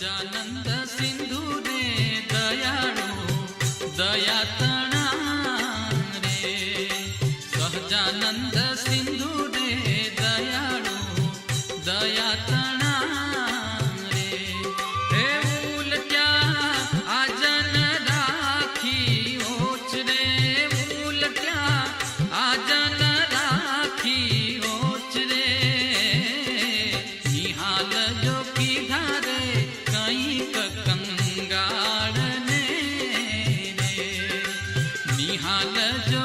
સહજાનંદ સિંધુ રે દયાળુ દયા તણા રે સહજાનંદ સિંધુ રે દયાળુ દયા તણા રે હે મૂલ ક્યાં આજન રાખી ઓચ રે મૂલ ક્યાં આજન રાખી ઓચ રે નિહાલ हाँ जो